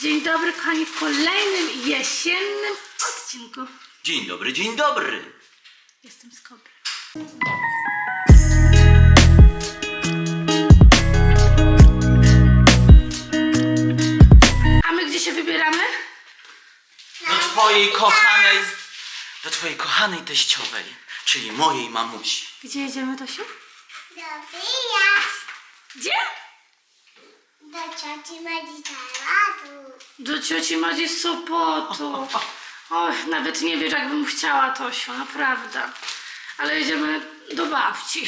Dzień dobry kochani w kolejnym jesiennym odcinku. Dzień dobry, dzień dobry. Jestem z Kobry. A my gdzie się wybieramy? Do twojej kochanej, do twojej kochanej teściowej, czyli mojej mamusi. Gdzie jedziemy, Tosiu? Do wyjazd Gdzie? Do cioci Mediterranu. Do cioci Madzi z Sopotu. Och, nawet nie wiesz, jakbym chciała, Tosiu, naprawdę. Ale jedziemy do babci.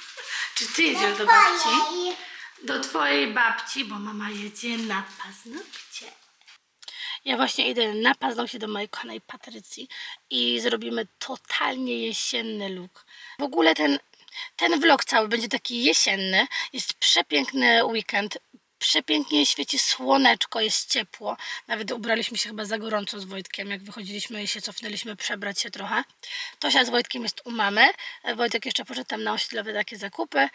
Czy ty jedziesz do babci? Twojej. do twojej babci, bo mama jedzie na paznokcie. Ja właśnie idę na paznokcie do mojej kochanej Patrycji i zrobimy totalnie jesienny look. W ogóle ten, ten vlog cały będzie taki jesienny. Jest przepiękny weekend. Przepięknie świeci słoneczko, jest ciepło. Nawet ubraliśmy się chyba za gorąco z Wojtkiem. Jak wychodziliśmy i się cofnęliśmy przebrać się trochę. Tosia z Wojtkiem jest u mamy. Wojtek jeszcze poszedł tam na osiedlowe takie zakupy.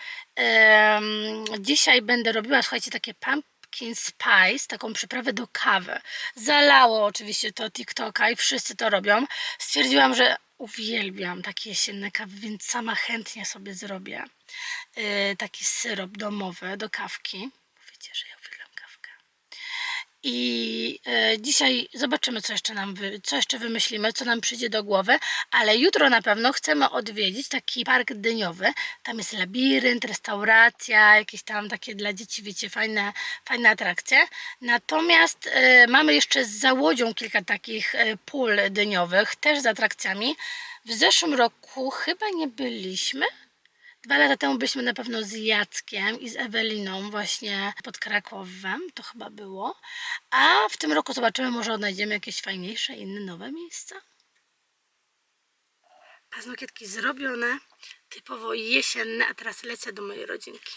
Dzisiaj będę robiła, słuchajcie, takie pumpkin spice, taką przyprawę do kawy. Zalało oczywiście to TikToka i wszyscy to robią. Stwierdziłam, że uwielbiam takie jesienne kawy, więc sama chętnie sobie zrobię y, taki syrop domowy do kawki. Wiecie, że ja uwielbiam kawkę. I e, dzisiaj zobaczymy, co jeszcze nam wy, co jeszcze wymyślimy, co nam przyjdzie do głowy, ale jutro na pewno chcemy odwiedzić taki park dyniowy. Tam jest labirynt, restauracja, jakieś tam takie dla dzieci, wiecie, fajne, fajne atrakcje. Natomiast e, mamy jeszcze za łodzią kilka takich e, pól dyniowych, też z atrakcjami. W zeszłym roku chyba nie byliśmy. Dwa lata temu byliśmy na pewno z Jackiem i z Eweliną właśnie pod Krakowem, to chyba było. A w tym roku zobaczymy, może odnajdziemy jakieś fajniejsze, inne, nowe miejsca. Paznokietki zrobione, typowo jesienne, a teraz lecę do mojej rodzinki.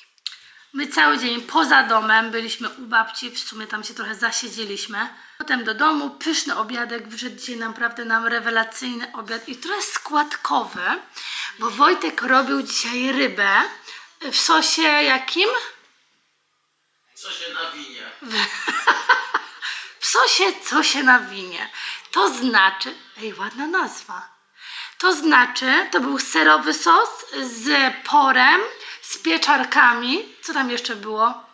My cały dzień poza domem byliśmy u babci, w sumie tam się trochę zasiedzieliśmy. Potem do domu, pyszny obiadek, wyszedł dzisiaj naprawdę nam rewelacyjny obiad i trochę składkowy, bo Wojtek robił dzisiaj rybę w sosie jakim? Co się nawinie? W sosie co się nawinie. To znaczy, ej, ładna nazwa. To znaczy, to był serowy sos z porem, z pieczarkami. Co tam jeszcze było?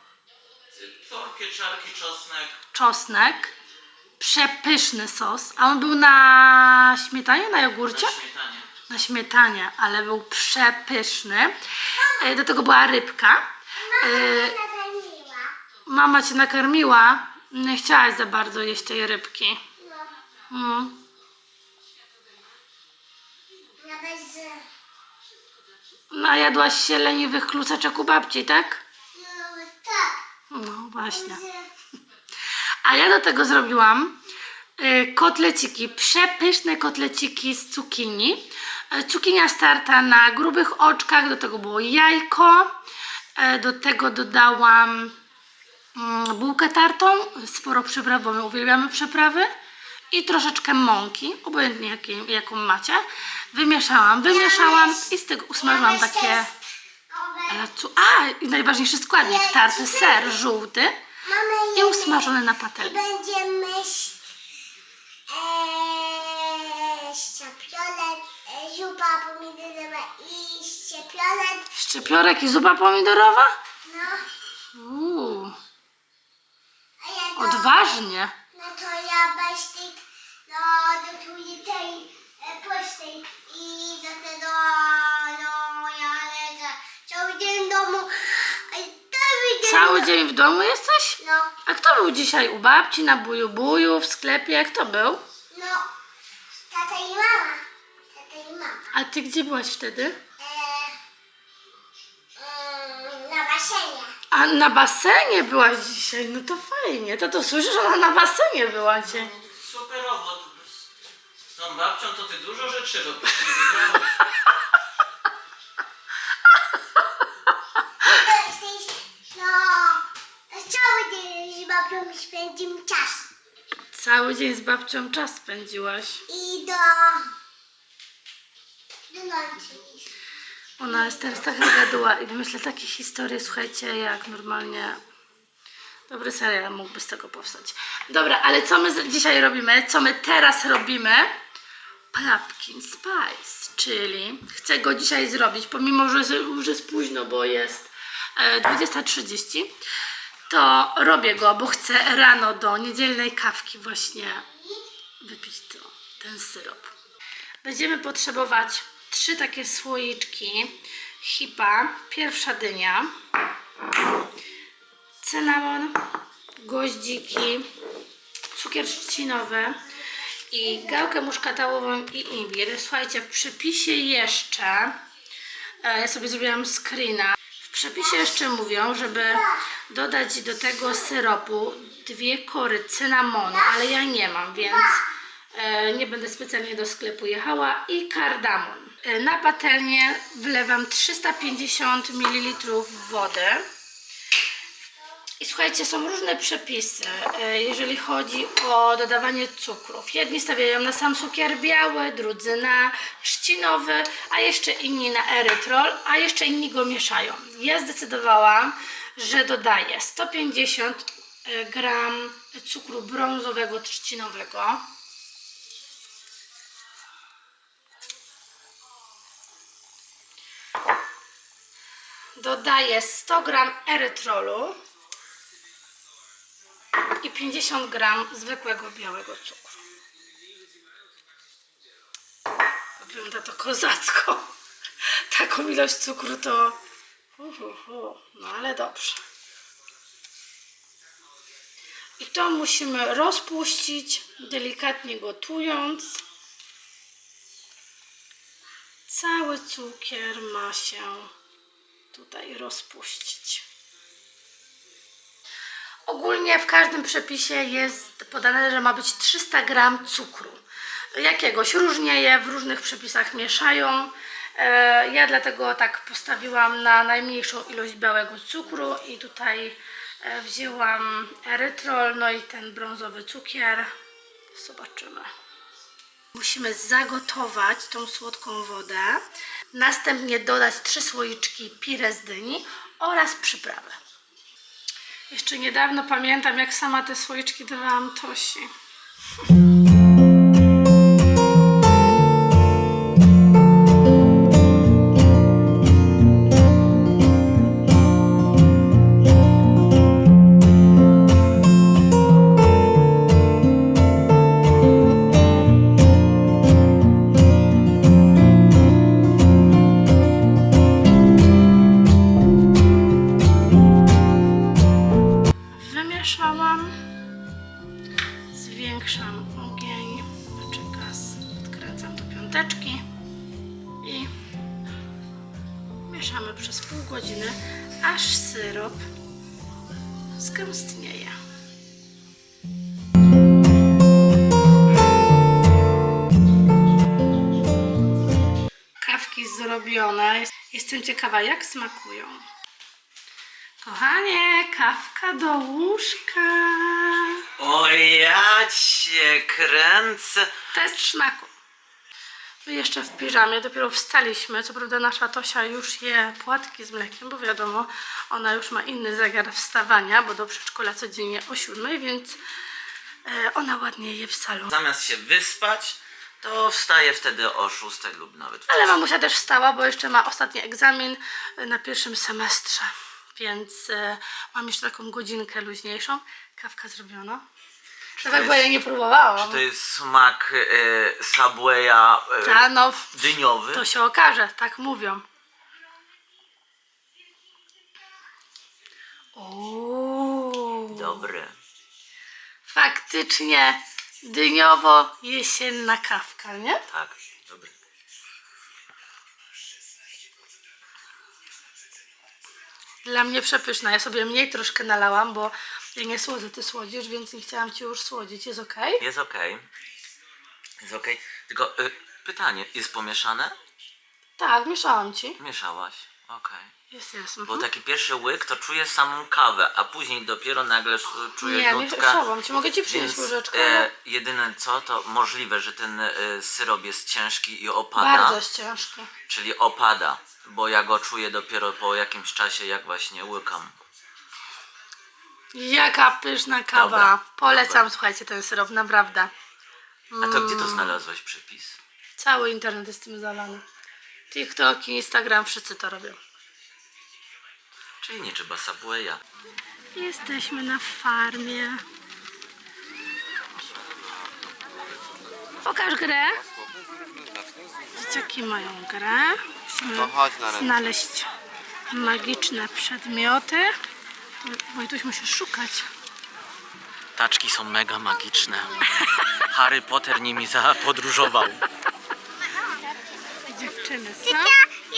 Por, pieczarki, czosnek. czosnek, przepyszny sos, a on był na śmietanie, na jogurcie? Na śmietanie. Na śmietanie, ale był przepyszny. E, Do tego była rybka. E, Nakarmiła. Mama cię nakarmiła, nie chciałaś za bardzo jeść tej rybki. No, Mm. nawet z... No, a jadłaś się leniwych klucaczek u babci, tak? No, tak. No właśnie. A ja do tego zrobiłam y, kotleciki, przepyszne kotleciki z cukinii. Y, Cukinia starta na grubych oczkach, do tego było jajko. Y, Do tego dodałam mm, bułkę tartą, sporo przypraw, bo my uwielbiamy przyprawy. I troszeczkę mąki, obojętnie jaką macie. Wymieszałam, wymieszałam i z tego usmażyłam takie... A, i najważniejszy składnik, tarty ser żółty i usmażony na patelni. Będziemy szczepiolet, e, zupa pomidorowa i szczepiolet. Szczypiorek i zupa pomidorowa? No, Uuu, odważnie. no to ja tej, no, gotuję tej prostej i do tego, no, ja leżę cały dzień w domu. Cały dzień. Cały dzień w domu jesteś? No, A kto był dzisiaj u babci na buju buju w sklepie? Kto był? no, tata i mama. Tata i mama. A ty gdzie byłaś wtedy? E, mm, na basenie. A na basenie byłaś dzisiaj, no to fajnie. To to słyszysz, że ona na basenie była dzisiaj. Superowo. Babcią to ty dużo rzeczy robisz. To jesteś, no, to cały dzień z babcią spędzimy czas. Cały dzień z babcią czas spędziłaś. I do, do nocy. Ona jest teraz taka gaduła i wymyśla takie historie, słuchajcie, jak normalnie Dobry serial mógłby z tego powstać. Dobra, ale co my dzisiaj robimy? Co my teraz robimy? Pumpkin Spice, czyli chcę go dzisiaj zrobić, pomimo, że już jest późno, bo jest e, 20.30, to robię go, bo chcę rano do niedzielnej kawki właśnie wypić to, ten syrop. Będziemy potrzebować trzy takie słoiczki hipa, pierwsza dynia, cynamon, goździki, cukier trzcinowy i gałkę muszkatałową i imbir. Słuchajcie, w przepisie jeszcze, e, ja sobie zrobiłam screena, w przepisie jeszcze mówią, żeby dodać do tego syropu dwie kory cynamonu, ale ja nie mam, więc e, nie będę specjalnie do sklepu jechała i kardamon. E, Na patelnię wlewam 350 ml wody. I słuchajcie, są różne przepisy, e, jeżeli chodzi o dodawanie cukrów. Jedni stawiają na sam cukier biały, drudzy na trzcinowy, a jeszcze inni na erytrol, a jeszcze inni go mieszają. Ja zdecydowałam, że dodaję 150 e, gram cukru brązowego trzcinowego. Dodaję 100 gram erytrolu i 50 gram zwykłego białego cukru. Wygląda to kozacko. Taką ilość cukru to... No ale dobrze. I to musimy rozpuścić, delikatnie gotując. Cały cukier ma się tutaj rozpuścić. Ogólnie w każdym przepisie jest podane, że ma być 300 gram cukru. Jakiegoś różnieje, w różnych przepisach mieszają. E, Ja dlatego tak postawiłam na najmniejszą ilość białego cukru i tutaj e, wzięłam erytrol, no i ten brązowy cukier. Zobaczymy. Musimy zagotować tą słodką wodę, następnie dodać 3 słoiczki pire z dyni oraz przyprawę. Jeszcze niedawno pamiętam, jak sama te słoiczki dawałam Tosi. Zgęstnieje. Kawki zrobione. Jestem ciekawa, jak smakują. Kochanie, kawka do łóżka. O ja cię kręcę. Test smaku. My jeszcze w piżamie, dopiero wstaliśmy. Co prawda nasza Tosia już je płatki z mlekiem, bo wiadomo, ona już ma inny zegar wstawania, bo do przedszkola codziennie o 7, więc e, ona ładnie je w salon. Zamiast się wyspać, to wstaję wtedy o 6 lub nawet Ale mamusia też wstała, bo jeszcze ma ostatni egzamin e, na pierwszym semestrze, więc e, mam jeszcze taką godzinkę luźniejszą. Kawka zrobiona. To Tak, jest- ja nie próbowałam. Czy to jest smak e, Subwaya e, no, dyniowy? to się okaże, tak mówią. Uuu. Dobry. Faktycznie dyniowo-jesienna kawka, nie? Tak, dobry. Dla mnie przepyszna. Ja sobie mniej troszkę nalałam, bo ja nie słodzę, ty słodzisz, więc nie chciałam ci już słodzić. Jest ok? Jest okej. Jest okej. Tylko y, pytanie, jest pomieszane? Tak, mieszałam ci. Mieszałaś. Okej. Jest, jest. Bo Mhm. taki pierwszy łyk to czuję samą kawę, a później dopiero nagle s- czuję Nie, nutkę. mieszałam ci. Mogę ci przynieść łyżeczkę? e, jedyne co, to możliwe, że ten e, syrop jest ciężki i opada. Bardzo jest ciężki. Czyli opada, bo ja go czuję dopiero po jakimś czasie, jak właśnie łykam. Jaka pyszna kawa. Dobra. Polecam, słuchajcie, ten syrop, naprawdę. A to gdzie to znalazłaś przepis? Cały internet jest tym zalany. TikTok, Instagram, wszyscy to robią. Czyli nie trzeba Subwaya. Jesteśmy na farmie. Pokaż grę. Dzieciaki mają grę. Musimy znaleźć magiczne przedmioty. Wojtuś musisz szukać. Taczki są mega magiczne. Harry Potter nimi zapodróżował. Dziewczyny są. Ja,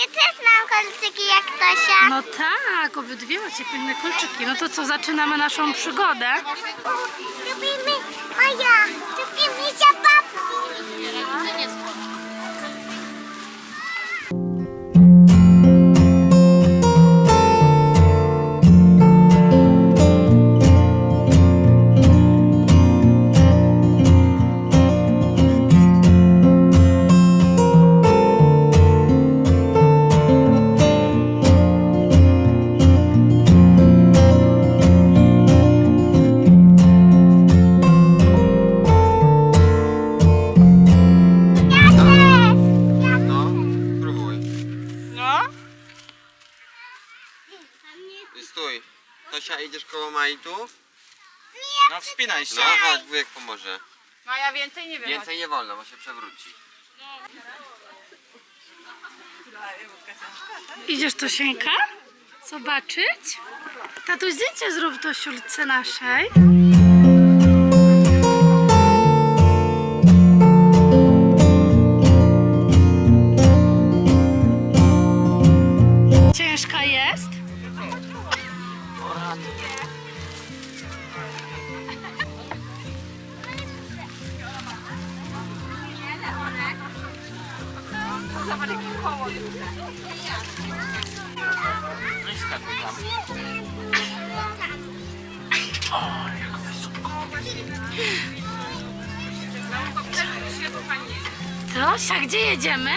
ja też mam kolczyki jak Tosia. No tak, obydwie macie piękne kolczyki. No to co, zaczynamy naszą przygodę. Lubimy moja, lubimy zabawki. Idziesz Tosieńka? Zobaczyć? Tatuś, zdjęcie zrób do siulce naszej. Tosia, gdzie jedziemy?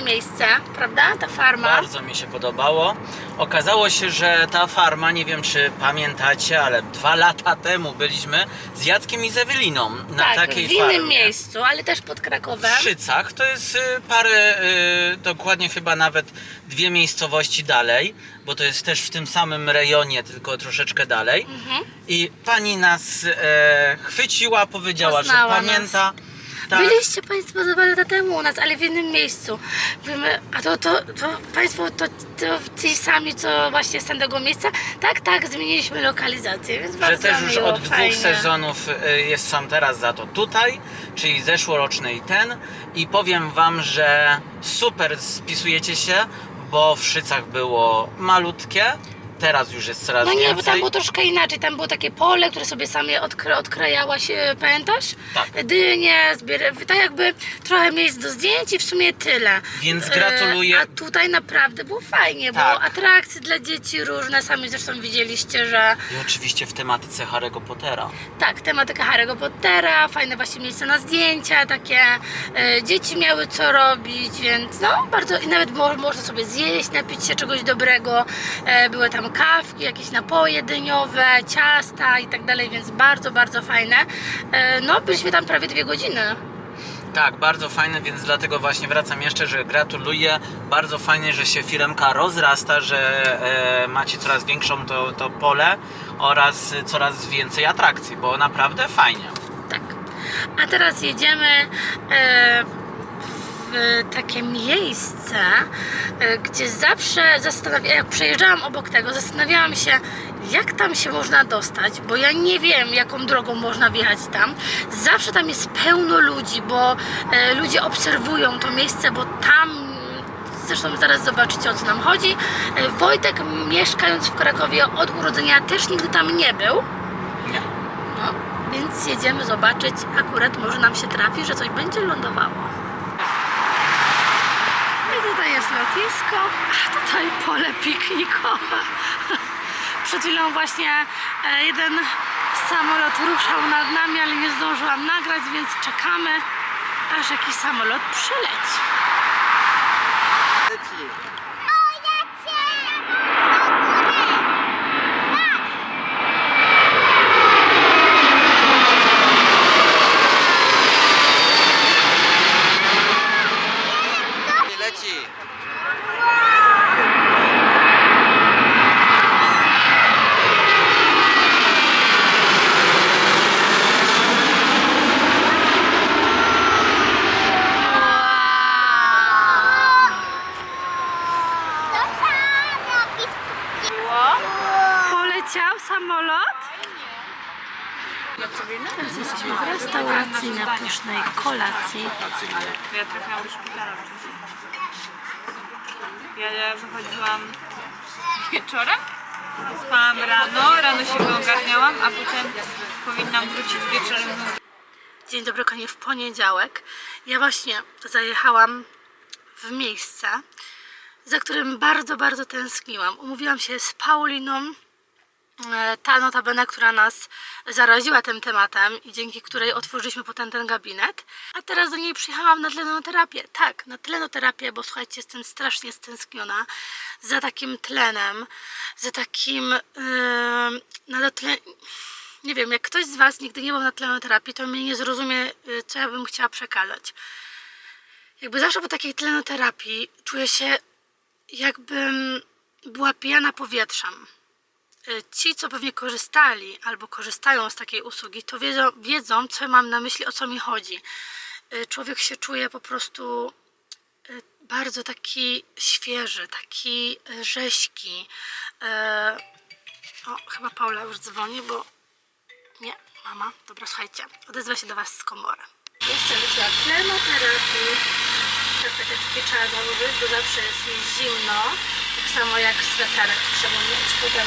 Fajne miejsce, prawda? Ta farma. Bardzo mi się podobało. Okazało się, że ta farma, nie wiem czy pamiętacie, ale dwa lata temu byliśmy z Jackiem i z Eweliną na tak, takiej w innym farmie. miejscu, ale też pod Krakowem. W Szycach, to jest y, parę, y, dokładnie chyba nawet dwie miejscowości dalej, bo to jest też w tym samym rejonie, tylko troszeczkę dalej. Mhm. I pani nas e, chwyciła, powiedziała, Poznała że nas. Tak, Byliście Państwo dwa lata temu u nas, ale w innym miejscu. A to, to, to Państwo to, to ci sami, co właśnie z tamtego miejsca? Tak, tak, zmieniliśmy lokalizację, więc że bardzo też już miło, od dwóch fajnie. sezonów y, jest sam teraz za to tutaj, czyli zeszłoroczny i ten. I powiem wam, że super spisujecie się, bo w Szycach było malutkie, teraz już jest coraz No nie, bo więcej. tam było troszkę inaczej. Tam było takie pole, które sobie sami odkra odkrajałaś, e, pamiętasz? Tak. Dynie, zbier... tak jakby trochę miejsc do zdjęć i w sumie tyle. Więc E, gratuluję. A tutaj naprawdę było fajnie, Tak. było atrakcje dla dzieci różne, sami zresztą widzieliście, że I oczywiście w tematyce Harry'ego Pottera. tak, tematyka Harry'ego Pottera, fajne właśnie miejsca na zdjęcia, takie e, dzieci miały co robić, więc no bardzo i nawet było, można sobie zjeść, napić się czegoś dobrego, e, były tam kawki, jakieś napoje dyniowe, ciasta i tak dalej, więc bardzo, bardzo fajne. E, no byliśmy tam prawie dwie godziny. Tak, bardzo fajne, więc dlatego właśnie wracam jeszcze, że gratuluję. Bardzo fajnie, że się firmka rozrasta, że e, macie coraz większą to, to pole oraz coraz więcej atrakcji, bo naprawdę fajnie. Tak. A teraz jedziemy e, w takie miejsce, e, gdzie zawsze zastanawiałam, jak przejeżdżałam obok tego, zastanawiałam się, jak tam się można dostać, bo ja nie wiem, jaką drogą można wjechać tam. Zawsze tam jest pełno ludzi, bo e, ludzie obserwują to miejsce, bo tam Zresztą zaraz zobaczycie o co nam chodzi. E, Wojtek mieszkając w Krakowie od urodzenia też nigdy tam nie był. Nie. No, więc jedziemy zobaczyć. Akurat może nam się trafi, że coś będzie lądowało. Jest lotnisko, a tutaj pole piknikowe. Przed chwilą właśnie e, jeden samolot ruszał nad nami, ale nie zdążyłam nagrać, więc czekamy, aż jakiś samolot przyleci. Leci. Leci. Poleciał samolot? Teraz jesteśmy w restauracji na pysznej kolacji. Ja trafiłam do szpitala wcześniej. Ja wychodziłam wieczorem, spałam rano, rano się a potem powinnam wrócić wieczorem Dzień dobry, kochani, w poniedziałek. Ja właśnie zajechałam w miejsce, za którym bardzo, bardzo tęskniłam. Umówiłam się z Pauliną, ta notabene, która nas zaraziła tym tematem i dzięki której otworzyliśmy potem ten gabinet. A teraz do niej przyjechałam na tlenoterapię. Tak, na tlenoterapię, bo słuchajcie, jestem strasznie stęskniona za takim tlenem, za takim yy, na tle... Nie wiem, jak ktoś z Was nigdy nie był na tlenoterapii, to mnie nie zrozumie, y, co ja bym chciała przekazać. Jakby zawsze po takiej tlenoterapii czuję się, jakbym była pijana powietrzem. Y, Ci, co pewnie korzystali albo korzystają z takiej usługi, to wiedzą, wiedzą co mam na myśli, o co mi chodzi. Y, Człowiek się czuje po prostu y, bardzo taki świeży, taki rześki. Y, O, chyba Paula już dzwoni, bo nie, mama. Dobra, słuchajcie, odezwę się do Was z komory. Jeszcze wyszła tlemoterapii. Skarpeteczki trzeba założyć, bo zawsze jest mi zimno. Tak samo jak sweterek trzeba mieć. Potem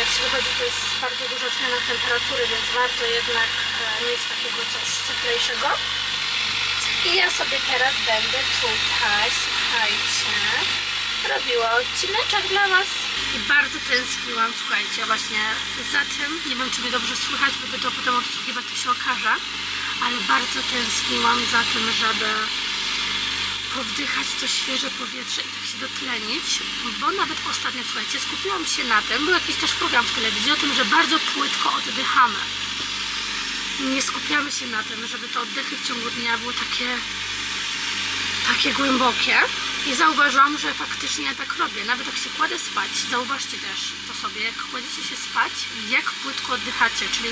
jak się wychodzi, to jest bardzo duża zmiana temperatury, więc warto jednak e, mieć takiego coś cieplejszego. I ja sobie teraz będę tutaj, słuchajcie, robiła odcineczek dla Was. I bardzo tęskniłam, słuchajcie, właśnie za tym. Nie wiem, czy mnie dobrze słychać, by to potem odsłuchiwać, to się okaże. Ale bardzo tęskniłam za tym, żeby powdychać to świeże powietrze i tak się dotlenić, bo nawet ostatnio, słuchajcie, skupiłam się na tym, był jakiś też program w telewizji o tym, że bardzo płytko oddychamy. Nie skupiamy się na tym, żeby te oddechy w ciągu dnia były takie takie głębokie i zauważyłam, że faktycznie ja tak robię. Nawet jak się kładę spać, zauważcie też to sobie, jak kładziecie się spać, jak płytko oddychacie, czyli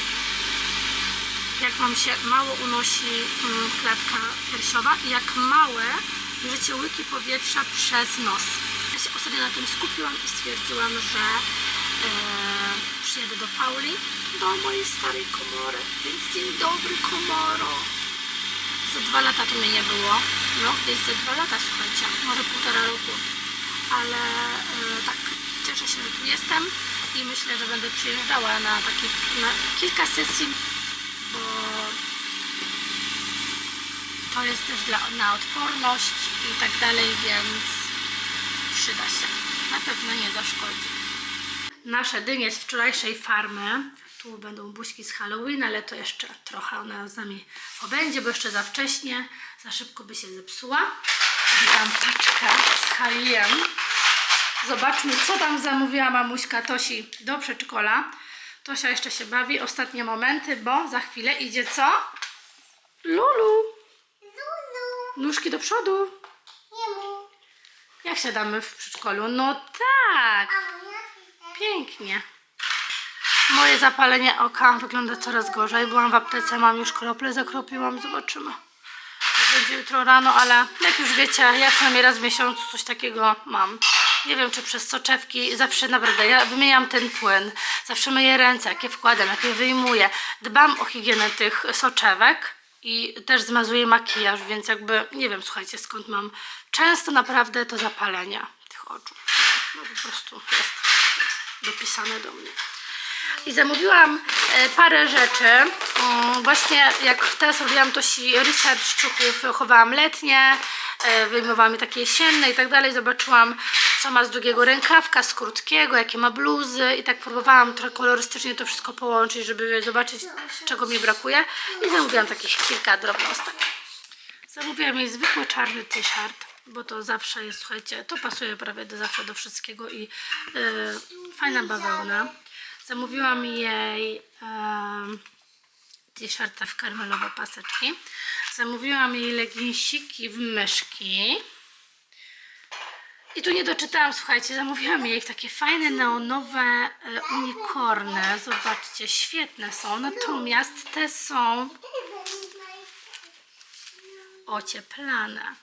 jak Wam się mało unosi mm, klatka piersiowa i jak małe bierzecie łyki powietrza przez nos. Ja się ostatnio na tym skupiłam i stwierdziłam, że e, przyjedę do Pauli, do mojej starej komory. Więc dzień dobry komoro. Za dwa lata to mnie nie było. No, gdzieś za dwa lata, słuchajcie, może półtora roku. Ale e, tak, cieszę się, że tu jestem i myślę, że będę przyjeżdżała na takie na kilka sesji, to jest też dla, na odporność i tak dalej, więc przyda się. Na pewno nie zaszkodzi. Nasze dynie z wczorajszej farmy. Tu będą buźki z Halloween, ale to jeszcze trochę ona z nami pobędzie, bo jeszcze za wcześnie, za szybko by się zepsuła. Witam paczkę z Haliem. Zobaczmy, co tam zamówiła mamuśka Tosi do przedszkola. Tosia jeszcze się bawi, ostatnie momenty, bo za chwilę idzie co? Lulu! Nóżki do przodu. nie mów. Jak siadamy w przedszkolu? No tak! Pięknie. Moje zapalenie oka wygląda coraz gorzej. Byłam w aptece, mam już krople, zakropiłam, zobaczymy. będzie jutro rano, ale jak już wiecie, ja przynajmniej raz w miesiącu coś takiego mam. Nie wiem, czy przez soczewki, zawsze naprawdę, ja wymieniam ten płyn, zawsze myję ręce, jak je wkładam, jak je wyjmuję. Dbam o higienę tych soczewek i też zmazuję makijaż, więc jakby, nie wiem, słuchajcie, skąd mam często naprawdę to zapalenie tych oczu. No po prostu jest dopisane do mnie. I zamówiłam e, parę rzeczy. Mm, Właśnie jak teraz robiłam to research ciuchów, chowałam letnie, e, wyjmowałam je takie jesienne i tak dalej. Zobaczyłam, co ma z długiego rękawka, z krótkiego, jakie ma bluzy i tak próbowałam trochę kolorystycznie to wszystko połączyć, żeby zobaczyć, czego mi brakuje. I zamówiłam takich kilka drobnostek. Zamówiłam jej zwykły czarny t-shirt, bo to zawsze jest, słuchajcie, to pasuje prawie do zawsze do wszystkiego i yy, fajna bawełna. Zamówiłam jej yy, t-shirta w karmelowe paseczki. Zamówiłam jej leginsiki w myszki. I tu nie doczytałam, słuchajcie, zamówiłam jej takie fajne neonowe e, unikorny. Zobaczcie, świetne są. Natomiast te są ocieplane.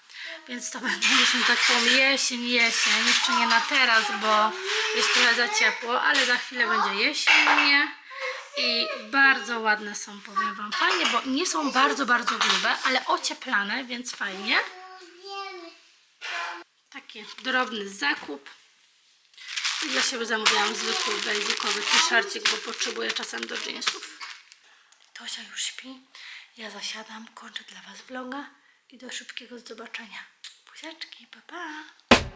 Więc to będzie już na taką jesień, jesień. Jeszcze nie na teraz, bo jest trochę za ciepło, ale za chwilę będzie jesiennie. I bardzo ładne są, powiem Wam. Fajnie, bo nie są bardzo, bardzo grube, ale ocieplane, więc fajnie. Taki drobny zakup. I dla siebie zamówiłam zwykły, basicowy t-shircik, bo potrzebuję czasem do jeansów. Tosia już śpi. Ja zasiadam, kończę dla Was vloga i do szybkiego zobaczenia. Buziaczki, pa pa!